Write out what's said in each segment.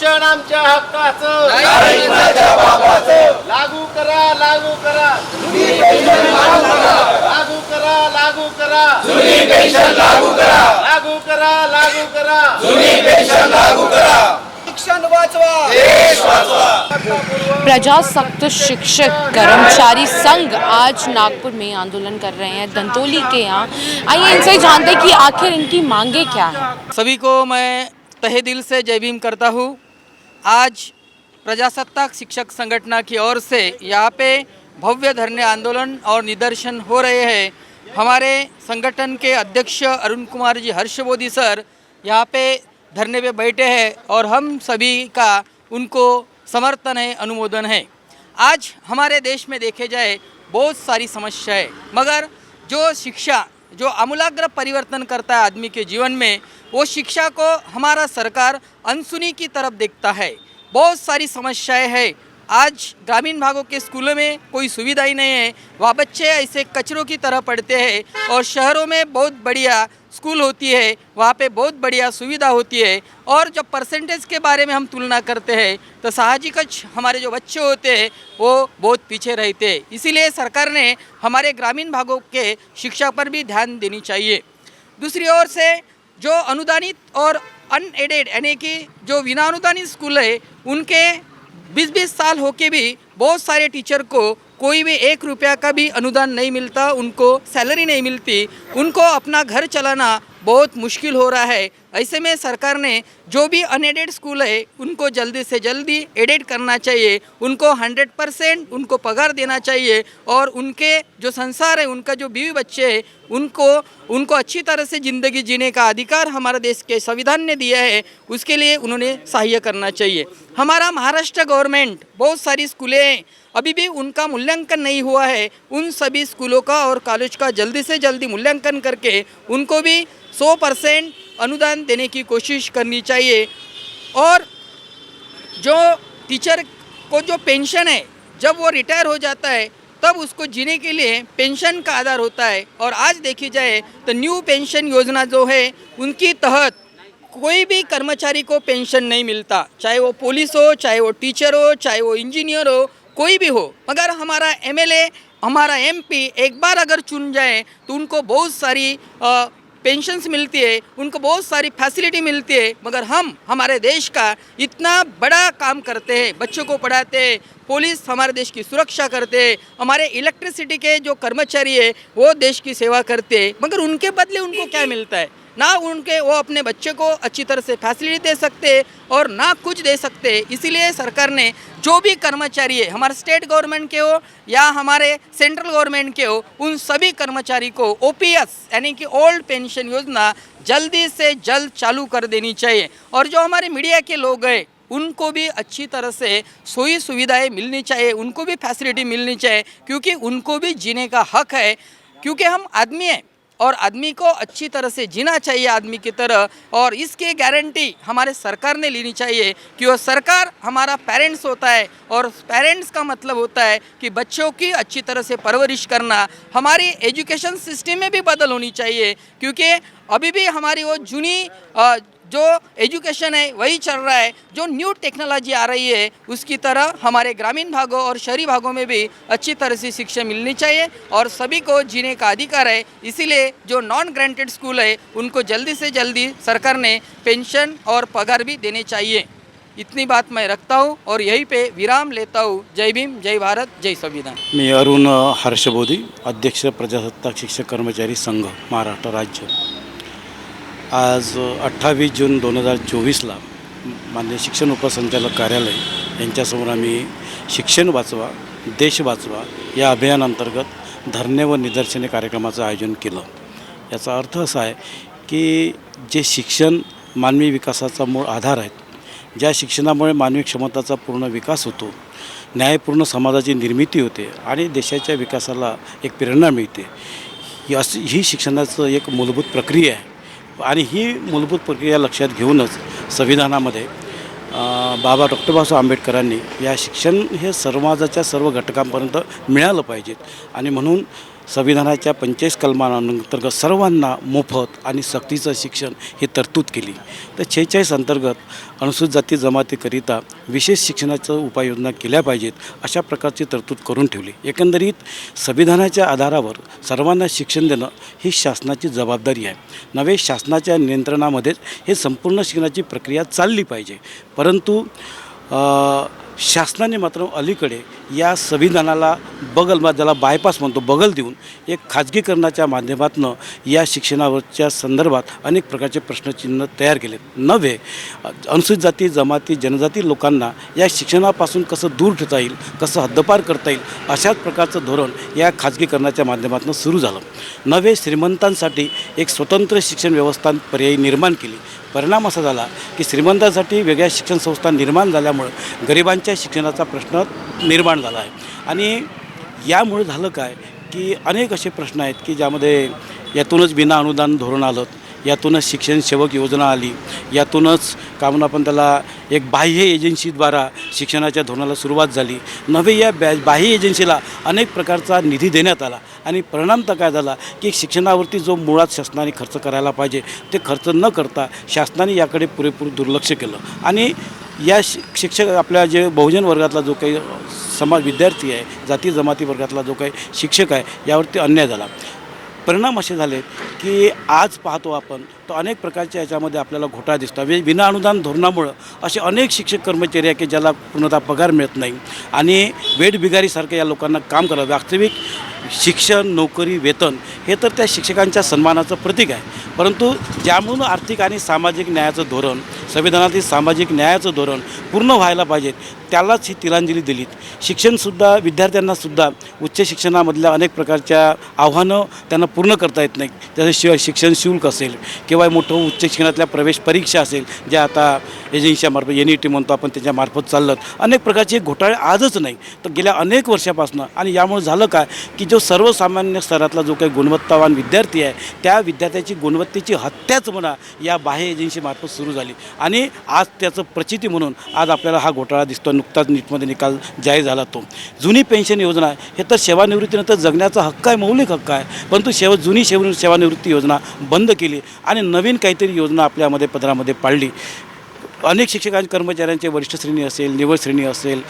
शिक्षण आमच्या हक्काचं. लागू करा लागू करा. लागू करा. लागू करा लागू करा. लागू करा. लागू करा शिक्षण वाचवा. प्रजासत्त शिक्षक कर्मचारी संघ आज नागपुर में आंदोलन कर रहे हैं दंतोली के यहाँ। आइए इनसे जानते हैं कि आखिर इनकी मांगे क्या है। सभी को मैं तहे दिल से जय भीम करता हूँ। आज प्रजासत्ताक शिक्षक संगठना की ओर से यहाँ पे भव्य धरने आंदोलन और निदर्शन हो रहे हैं। हमारे संगठन के अध्यक्ष अरुण कुमार जी हर्षबोधी सर यहाँ पे धरने पे बैठे हैं और हम सभी का उनको समर्थन है, अनुमोदन है। आज हमारे देश में देखे जाए, बहुत सारी समस्याएँ, मगर जो शिक्षा जो आमूलाग्र परिवर्तन करता है आदमी के जीवन में वो शिक्षा को हमारा सरकार अनसुनी की तरफ देखता है। बहुत सारी समस्याएं हैं। आज ग्रामीण भागों के स्कूलों में कोई सुविधा ही नहीं है। वहाँ बच्चे ऐसे कचरों की तरह पढ़ते हैं और शहरों में बहुत बढ़िया स्कूल होती है। वहाँ पे बहुत बढ़िया सुविधा होती है और जब परसेंटेज के बारे में हम तुलना करते हैं तो साहजिक हमारे जो बच्चे होते हैं, वो बहुत पीछे रहते हैं। इसीलिए सरकार ने हमारे ग्रामीण भागों के शिक्षा पर भी ध्यान देनी चाहिए। दूसरी ओर से जो अनुदानित और अनएडेड यानी कि जो बिना अनुदानित स्कूल है, उनके बीस बीस साल होके भी बहुत सारे टीचर को कोई भी एक रुपया का भी अनुदान नहीं मिलता उनको सैलरी नहीं मिलती उनको अपना घर चलाना बहुत मुश्किल हो रहा है। ऐसे में सरकार ने जो भी अनएडेड स्कूल है, उनको जल्दी से जल्दी एडेड करना चाहिए। उनको हंड्रेड परसेंट उनको पगार देना चाहिए और उनके जो संसार है, उनका जो बीवी बच्चे है, उनको उनको अच्छी तरह से ज़िंदगी जीने का अधिकार हमारे देश के संविधान ने दिया है, उसके लिए उन्होंने सहाय करना चाहिए। हमारा महाराष्ट्र गवर्नमेंट, बहुत सारी स्कूलें हैं, अभी भी उनका मूल्यांकन नहीं हुआ है। उन सभी स्कूलों का और कॉलेज का जल्दी से जल्दी मूल्यांकन करके उनको भी सौ परसेंट अनुदान देने की कोशिश करनी चाहिए। और जो टीचर को जो पेंशन है जब वो रिटायर हो जाता है तब उसको जीने के लिए पेंशन का आधार होता है। और आज देखी जाए तो न्यू पेंशन योजना जो है उनकी तहत कोई भी कर्मचारी को पेंशन नहीं मिलता। चाहे वो पुलिस हो चाहे वो टीचर हो चाहे वो इंजीनियर हो कोई भी हो। मगर हमारा एमएलए हमारा एमपी एक बार अगर चुन जाए तो उनको बहुत सारी अ, पेंशन्स मिलती है, उनको बहुत सारी फैसिलिटी मिलती है, मगर हम, हमारे देश का इतना बड़ा काम करते हैं, बच्चों को पढ़ाते हैं, पुलिस हमारे देश की सुरक्षा करते हैं, हमारे इलेक्ट्रिसिटी के जो कर्मचारी है, वो देश की सेवा करते हैं, मगर उनके बदले उनको क्या मिलता है? ना उनके, वो अपने बच्चे को अच्छी तरह से फैसिलिटी दे सकते और ना कुछ दे सकते। इसीलिए सरकार ने जो भी कर्मचारी है, हमारे स्टेट गवर्नमेंट के हो या हमारे सेंट्रल गवर्नमेंट के हो, उन सभी कर्मचारी को ओपीएस यानी कि ओल्ड पेंशन योजना जल्दी से जल्द चालू कर देनी चाहिए। और जो हमारे मीडिया के लोग हैं, उनको भी अच्छी तरह से सोई सुविधाएँ मिलनी चाहिए, उनको भी फैसिलिटी मिलनी चाहिए, क्योंकि उनको भी जीने का हक है। क्योंकि हम आदमी हैं और आदमी को अच्छी तरह से जीना चाहिए आदमी की तरह, और इसके गारंटी हमारे सरकार ने लेनी चाहिए कि वो सरकार हमारा पेरेंट्स होता है, और पेरेंट्स का मतलब होता है कि बच्चों की अच्छी तरह से परवरिश करना। हमारी एजुकेशन सिस्टम में भी बदल होनी चाहिए, क्योंकि अभी भी हमारी वो जूनी जो एजुकेशन है, वही चल रहा है, जो न्यू टेक्नोलॉजी आ रही है, उसकी तरह हमारे ग्रामीण भागों और शहरी भागों में भी अच्छी तरह से शिक्षा मिलनी चाहिए और सभी को जीने का अधिकार है। इसीलिए जो नॉन ग्रांटेड स्कूल है, उनको जल्दी से जल्दी सरकार ने पेंशन और पगार भी देने चाहिए। इतनी बात मैं रखता हूँ और यहीं पे विराम लेता हूँ। जय भीम, जय भारत, जय संविधान। मी अरुण हर्षबोधी अध्यक्ष प्रजासत्ताक शिक्षक कर्मचारी संघ, महाराष्ट्र राज्य। आज अठ्ठावीस जून दोन हजार चोवीसला मान्य शिक्षण उपसंचालक कार्यालय यांच्यासमोर आम्ही शिक्षण वाचवा देश वाचवा या अभियानांतर्गत धरणे व निदर्शने कार्यक्रमाचं आयोजन केलं. याचा अर्थ असा आहे की जे शिक्षण मानवी विकासाचा मूळ आधार आहेत ज्या शिक्षणामुळे मानवी क्षमताचा पूर्ण विकास होतो न्यायपूर्ण समाजाची निर्मिती होते आणि देशाच्या विकासाला एक प्रेरणा मिळते ही अशी ही शिक्षणाचं एक मूलभूत प्रक्रिया आहे. आणि ही मूलभूत प्रक्रिया लक्षात घेऊनच संविधानामध्ये बाबा डॉक्टर बाबासाहेब आंबेडकरांनी या शिक्षण हे समाजाच्या सर्व घटकांपर्यंत मिळालं पाहिजेत आणि म्हणून संविधानाच्या पंचेचाळीस कलमांतर्गत सर्वांना मोफत आणि सक्तीचं शिक्षण ही तरतूद केली. तर छेचाळीस अंतर्गत अनुसूचित जाती जमातीकरिता विशेष शिक्षणाचं उपाययोजना केल्या पाहिजेत अशा प्रकारची तरतूद करून ठेवली. एकंदरीत संविधानाच्या आधारावर सर्वांना शिक्षण देणं ही शासनाची जबाबदारी आहे. नव्हे शासनाच्या नियंत्रणामध्येच हे संपूर्ण शिक्षणाची प्रक्रिया चालली पाहिजे. परंतु शासनाने मात्र अलीकडे या संविधानाला बगल मा- ज्याला बायपास म्हणतो बगल देऊन एक खाजगीकरणाच्या माध्यमातून या शिक्षणावरच्या संदर्भात अनेक प्रकारचे प्रश्नचिन्ह तयार केले. नव्हे अनुसूचित जाती जमाती जनजाती लोकांना या शिक्षणापासून कसं दूर ठेवता येईल कसं हद्दपार करता येईल अशाच प्रकारचं धोरण या खाजगीकरणाच्या माध्यमातून सुरू झालं. नव्हे श्रीमंतांसाठी एक स्वतंत्र शिक्षण व्यवस्था पर्यायी निर्माण केली. परिणाम असा झाला की श्रीमंतांसाठी वेगळ्या शिक्षण संस्था निर्माण झाल्यामुळं गरिबांच्या शिक्षणाचा प्रश्न निर्माण झाला आहे. आणि यामुळे झालं काय की अनेक असे प्रश्न आहेत की ज्यामध्ये यातूनच बिना अनुदान धोरण आलं यातूनच शिक्षण सेवक योजना आली यातूनच का म्हणून आपण त्याला एक बाह्य एजन्सीद्वारा शिक्षणाच्या धोरणाला सुरुवात झाली. नव्हे या बॅ बाह्य एजन्सीला अनेक प्रकारचा निधी देण्यात आला. आणि परिणामतः काय झाला की शिक्षणावरती जो मुळात शासनाने खर्च करायला पाहिजे ते खर्च न करता शासनाने याकडे पुरेपूर दुर्लक्ष केलं. आणि या शि शिक्षक आपल्या जे बहुजन वर्गातला जो काही समाज विद्यार्थी आहे जाती जमाती वर्गातला जो काही शिक्षक आहे यावरती अन्याय झाला. परिणाम असे झाले की आज पाहतो आपण तर अनेक प्रकारच्या याच्यामध्ये आपल्याला घोटाळा दिसतो म्हणजे विना अनुदान धोरणामुळं असे अनेक शिक्षक कर्मचारी आहे की ज्याला पूर्णतः पगार मिळत नाही. आणि वेठबिगारीसारख्या या लोकांना काम करावं वास्तविक शिक्षण नोकरी वेतन हे तर त्या शिक्षकांच्या सन्मानाचं प्रतीक आहे. परंतु ज्यामुळं आर्थिक आणि सामाजिक न्यायाचं धोरण संविधानातील सामाजिक न्यायाचं धोरण पूर्ण व्हायला पाहिजे त्यालाच ही तिलांजली दिलीत. शिक्षणसुद्धा विद्यार्थ्यांनासुद्धा उच्च शिक्षणामधल्या अनेक प्रकारच्या आव्हानं त्यांना पूर्ण करता येत नाही त्याचं शिवाय शिक्षण शुल्क असेल किंवा मोठं उच्च शिक्षणातल्या प्रवेश परीक्षा असेल ज्या आता एजन्सीमार्फत एन ई टी म्हणतो आपण त्याच्यामार्फत चाललं. अनेक प्रकारचे घोटाळे आजच नाही तर गेल्या अनेक वर्षापासून. आणि यामुळे झालं काय की जो सर्वसामान्य स्तरातला जो काही गुणवत्तावान विद्यार्थी आहे त्या विद्यार्थ्याची गुणवत्तेची हत्याच म्हणा या बाह्य एजन्सीमार्फत सुरू झाली. आणि आज त्याचं प्रचिती म्हणून आज आपल्याला हा घोटाळा दिसतो नुकताच नीटमध्ये निकाल जाहीर झाला तो. जुनी पेन्शन योजना हे तर सेवानिवृत्तीनंतर जगण्याचा हक्क आहे मौलिक हक्क आहे. परंतु शेव जुनी शेव सेवानिवृत्ती योजना बंद केली आणि नवीन काहीतरी योजना आपल्यामध्ये पदरामध्ये पाळली अनेक शिक्षकां कर्मचाऱ्यांचे वरिष्ठ श्रेणी असेल निवड श्रेणी असेल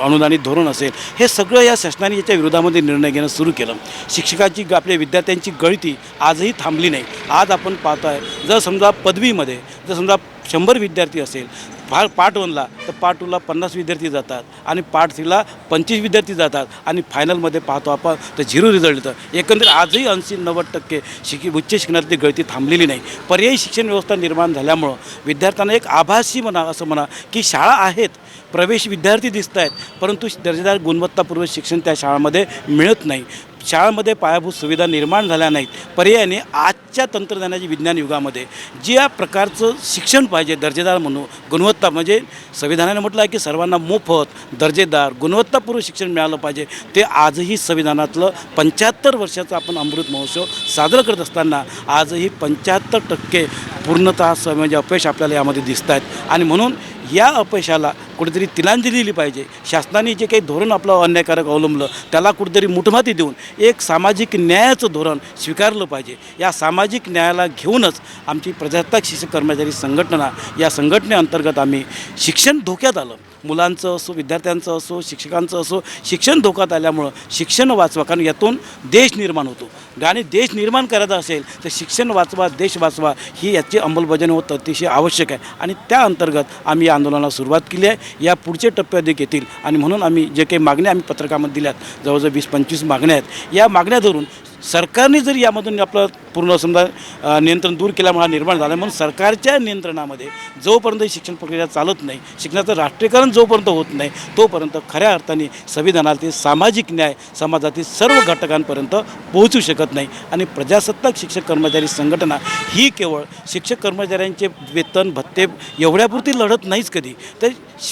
अनुदानित धोरण असेल हे सगळं या शासनाने याच्या विरोधामध्ये निर्णय घेणं सुरू केलं. शिक्षकाची ग- आपल्या विद्यार्थ्यांची गळती आजही थांबली नाही. आज आपण पाहत आहे जर समजा पदवीमध्ये जर समजा शंभर विद्यार्थी असेल फार पार्ट वनला तर पार्ट टूला पन्नास विद्यार्थी जातात आणि पार्ट थ्रीला पंचवीस विद्यार्थी जातात आणि फायनलमध्ये पाहतो आपण तर झिरो रिझल्ट येतं. एकंदरीत आजही ऐंशी नव्वद टक्के शिकी उच्च शिक्षणातली गळती थांबलेली नाही. पर्यायी शिक्षण व्यवस्था निर्माण झाल्यामुळं विद्यार्थ्यांना एक आभासी म्हणा असं म्हणा की शाळा आहेत प्रवेश विद्यार्थी दिसत आहेत परंतु दर्जेदार गुणवत्तापूर्वक शिक्षण त्या शाळामध्ये मिळत नाही. शाळांमध्ये पायाभूत सुविधा निर्माण झाल्या नाहीत पर्यायाने आजच्या तंत्रज्ञानाच्या विज्ञान युगामध्ये ज्या प्रकारचं शिक्षण पाहिजे दर्जेदार म्हणून गुणवत्ता म्हणजे संविधानाने म्हटलं आहे की सर्वांना मोफत दर्जेदार गुणवत्तापूर्व शिक्षण मिळालं पाहिजे ते आजही संविधानातलं पंच्याहत्तर वर्षाचं आपण अमृत महोत्सव साजरा करत असताना आजही पंच्याहत्तर टक्के पूर्णतः म्हणजे अपयश आपल्याला यामध्ये दिसत आहेत आणि म्हणून या अपयशाला कुठेतरी तिलांजली दिली पाहिजे. शासनाने जे काही धोरण आपलं अन्यायकारक अवलंबलं त्याला कुठेतरी मुठमाती देऊन एक सामाजिक न्यायाचं धोरण स्वीकारलं पाहिजे. या सामाजिक न्यायाला घेऊनच आमची प्रजासत्ताक शिक्षक कर्मचारी संघटना या संघटनेअंतर्गत आम्ही शिक्षण धोक्यात आलं. मुलांचं असो विद्यार्थ्यांचं असो शिक्षकांचं असो शिक्षण धोक्यात आल्यामुळं शिक्षण वाचवा कारण यातून देश निर्माण होतो. आणि देश निर्माण करायचा असेल तर शिक्षण वाचवा देश वाचवा ही याची अंमलबजावणी होत अतिशय आवश्यक आहे. आणि त्या अंतर्गत आम्ही या आंदोलनाला सुरुवात केली आहे. या पुढचे टप्प्यात अधिक येतील. आणि म्हणून आम्ही जे काही मागण्या आम्ही पत्रकामध्ये दिल्यात जवळजवळ वीस पंचवीस मागण्या आहेत या मागण्या धरून सरकारने जर यामधून आपलं पूर्ण समजा नियंत्रण दूर केल्यामुळे हा निर्माण झाला म्हणून सरकारच्या नियंत्रणामध्ये जोपर्यंत ही शिक्षण प्रक्रिया चालत नाही शिक्षणाचं राष्ट्रीयकरण जोपर्यंत होत नाही तोपर्यंत खऱ्या अर्थाने संविधानातील सामाजिक न्याय समाजातील सर्व घटकांपर्यंत पोहोचू शकत नाही. आणि प्रजासत्ताक शिक्षक कर्मचारी संघटना ही केवळ शिक्षक कर्मचाऱ्यांचे वेतन भत्ते एवढ्यापुरती लढत नाहीच कधी. तर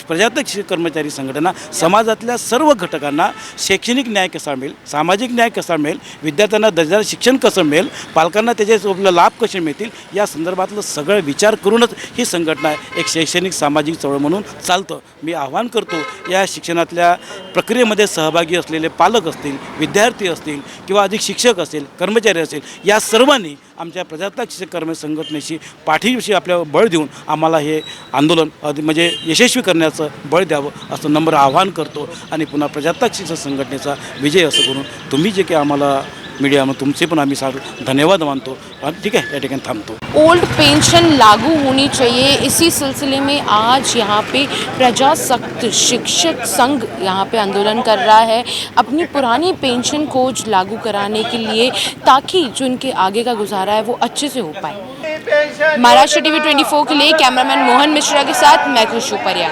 प्रजासत्ताक शिक्षक कर्मचारी संघटना समाजातल्या सर्व घटकांना शैक्षणिक न्याय कसा मिळेल सामाजिक न्याय कसा मिळेल विद्यार्थ्यांना विद्यार्थ्यांना दर्जाचं शिक्षण कसं मिळेल पालकांना त्याचे लाभ कसे मिळतील या संदर्भातलं सगळं विचार करूनच ही संघटना एक शैक्षणिक सामाजिक चळवळ म्हणून चालतं. मी आवाहन करतो या शिक्षणातल्या प्रक्रियेमध्ये सहभागी असलेले पालक असतील विद्यार्थी असतील किंवा अधिक शिक्षक असेल कर्मचारी असेल या सर्वांनी आमच्या प्रजासत्ताक शिक्षक कर्मचारी संघटनेशी पाठीविषयी आपल्या बळ देऊन आम्हाला हे आंदोलन म्हणजे यशस्वी करण्याचं बळ द्यावं असं नम्र आवाहन करतो. आणि पुन्हा प्रजासत्ताक शिक्षक संघटनेचा विजय असं करून तुम्ही जे काही आम्हाला मीडियामध्ये तुमचे पण आम्ही सार धन्यवाद मानतो ठीक आहे या ठिकाणी थांबतो ओल्ड पेंशन लागू होनी चाहिए। इसी सिलसिले में आज यहाँ पे प्रजासत्त शिक्षक संघ यहाँ पे आंदोलन कर रहा है अपनी पुरानी पेंशन को लागू कराने के लिए, ताकि जो इनके आगे का गुजारा है वो अच्छे से हो पाए। महाराष्ट्र टीवी 24 के लिए कैमरामैन मोहन मिश्रा के साथ मैं खुशू परिया